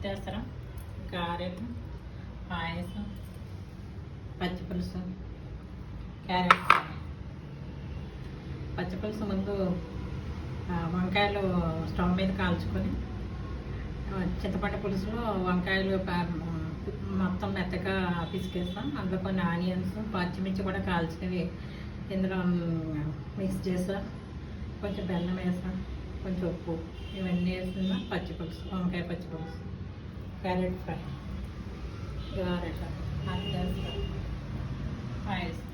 అత్యవసరం గారెలు పాయసం? పచ్చిపులుసు క్యారెట్ పచ్చిపులుసు పచ్చి ముందు వంకాయలు స్టవ్ మీద కాల్చుకొని చింతపండు పులుసులో వంకాయలు మొత్తం మెత్తగా పిసికేస్తాం. అందులో కొన్ని ఆనియన్స్ పచ్చిమిర్చి కూడా కాల్చుకొని ఇందులో మిక్స్ చేస్తాం. కొంచెం బెల్లం వేసాం కొంచెం ఉప్పు. ఇవన్నీ వేసిన పచ్చిపులుసు వంకాయ పచ్చిపులుసు క్యారెట్ ఫ్రై గారెట్ అత్యవసరం పాయసం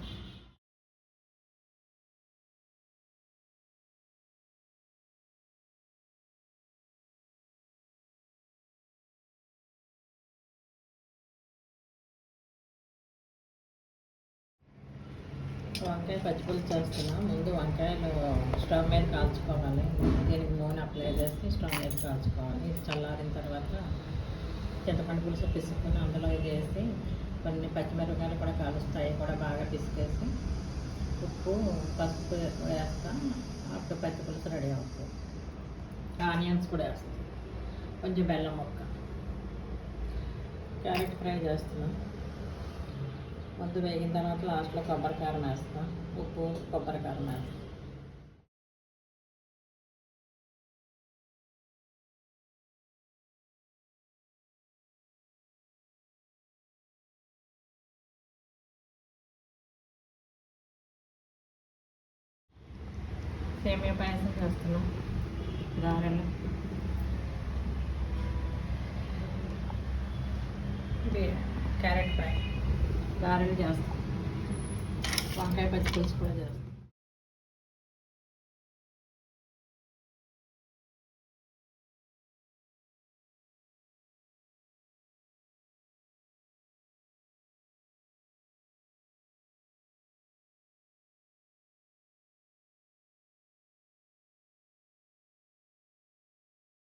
వంకాయ పచ్చిపులుసు చేస్తున్నాం. ముందు వంకాయలు స్టవ్ మీద కాల్చుకోవాలి. దీనికి నూనె అప్లై చేసి స్టవ్ మీద కాల్చుకోవాలి. ఇది చల్లారిన తర్వాత చింతపండు పులుసు పిసుకుని అందులో వేసి కొన్ని పచ్చిమిరపకాయలు కూడా కాలుస్తాయి కూడా బాగా పిసికేసి ఉప్పు పసుపు వేస్తాం అప్పుడు పచ్చి పులుసు రెడీ అవుతుంది. ఆనియన్స్ కూడా వేస్తాం. కొంచెం బెల్లం ముక్క. క్యారెట్ ఫ్రై చేస్తున్నాం. ముందు వేగిన తర్వాత లాస్ట్లో కొబ్బరికారం వేస్తాం. ఉప్పు కొబ్బరికారం వేస్తాం. సేమియా పాయసం చేస్తున్నాం. గారెలు ఇది క్యారెట్ ఫ్రై. గారెలు చేస్తాం. వంకాయ పచ్చిపులుసు కూడా చేస్తాం.